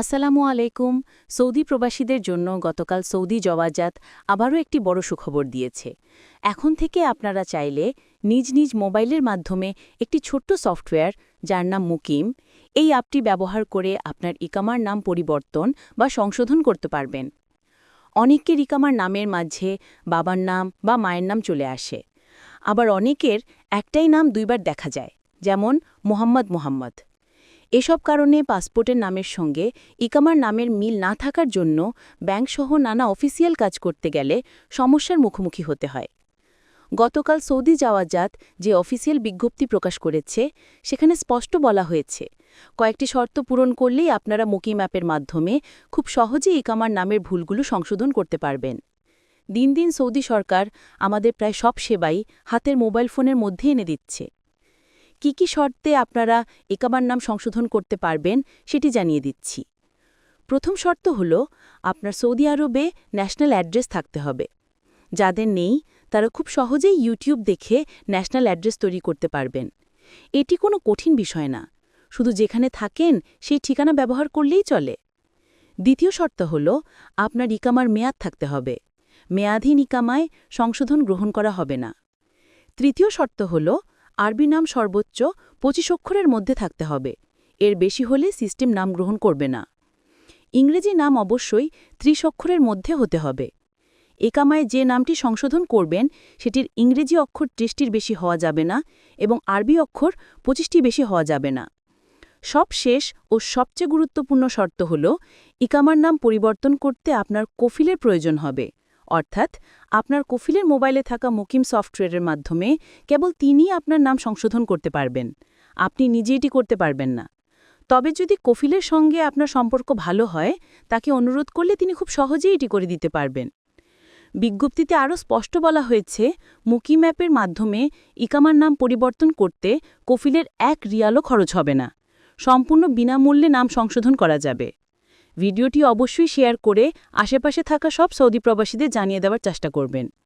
আসসালামু আলাইকুম। সৌদি প্রবাসীদের জন্য গতকাল সৌদি জওয়াজাত আবারও একটি বড় সুখবর দিয়েছে। এখন থেকে আপনারা চাইলে নিজ নিজ মোবাইলের মাধ্যমে একটি ছোট্ট সফটওয়্যার যার নাম মুকিম, এই অ্যাপটি ব্যবহার করে আপনার ইকামার নাম পরিবর্তন বা সংশোধন করতে পারবেন। অনেকের ইকামার নামের মাঝে বাবার নাম বা মায়ের নাম চলে আসে। আবার অনেকের একটাই নাম দুইবার দেখা যায়, যেমন মোহাম্মদ মোহাম্মদ। এসব কারণে পাসপোর্টের নামের সঙ্গে ইকামার নামের মিল না থাকার জন্য ব্যাংকসহ নানা অফিসিয়াল কাজ করতে গেলে সমস্যার মুখোমুখি হতে হয়। গতকাল সৌদি যাওয়াজাত যে অফিসিয়াল বিজ্ঞপ্তি প্রকাশ করেছে, সেখানে স্পষ্ট বলা হয়েছে, কয়েকটি শর্ত পূরণ করলেই আপনারা মুকিম অ্যাপের মাধ্যমে খুব সহজেই ইকামার নামের ভুলগুলো সংশোধন করতে পারবেন। দিন দিন সৌদি সরকার আমাদের প্রায় সব সেবাই হাতের মোবাইল ফোনের মধ্যে এনে দিচ্ছে। কি কি শর্তে আপনারা একাবার নাম সংশোধন করতে পারবেন সেটি জানিয়ে দিচ্ছি। প্রথম শর্ত হল, আপনার সৌদি আরবে ন্যাশনাল অ্যাড্রেস থাকতে হবে। যাদের নেই, তারা খুব সহজেই ইউটিউব দেখে ন্যাশনাল অ্যাড্রেস তৈরি করতে পারবেন। এটি কোনো কঠিন বিষয় না। শুধু যেখানে থাকেন, সেই ঠিকানা ব্যবহার করলেই চলে। দ্বিতীয় শর্ত হল, আপনার ইকামার মেয়াদ থাকতে হবে। মেয়াধীন ইকামায় সংশোধন গ্রহণ করা হবে না। তৃতীয় শর্ত হল আরবি নাম সর্বোচ্চ পঁচিশ অক্ষরের মধ্যে থাকতে হবে। এর বেশি হলে সিস্টেম নাম গ্রহণ করবে না। ইংরেজি নাম অবশ্যই ত্রিশ অক্ষরের মধ্যে হতে হবে। একামায় যে নামটি সংশোধন করবেন, সেটির ইংরেজি অক্ষর ত্রিশটির বেশি হওয়া যাবে না এবং আরবি অক্ষর পঁচিশটি বেশি হওয়া যাবে না। সব শেষ ও সবচেয়ে গুরুত্বপূর্ণ শর্ত হল, ইকামার নাম পরিবর্তন করতে আপনার কফিলের প্রয়োজন হবে। অর্থাৎ আপনার কফিলের মোবাইলে থাকা মুকিম সফটওয়্যারের মাধ্যমে কেবল তিনিই আপনার নাম সংশোধন করতে পারবেন। আপনি নিজে এটি করতে পারবেন না। তবে যদি কফিলের সঙ্গে আপনার সম্পর্ক ভালো হয়, তাকে অনুরোধ করলে তিনি খুব সহজেই এটি করে দিতে পারবেন। বিজ্ঞপ্তিতে আরও স্পষ্ট বলা হয়েছে, মুকিম অ্যাপের মাধ্যমে ইকামার নাম পরিবর্তন করতে কফিলের এক রিয়ালও খরচ হবে না। সম্পূর্ণ বিনামূল্যে নাম সংশোধন করা যাবে। ভিডিওটি অবশ্যই শেয়ার করে আশেপাশে থাকা সব সৌদি প্রবাসীদের জানিয়ে দেওয়ার চেষ্টা করবেন।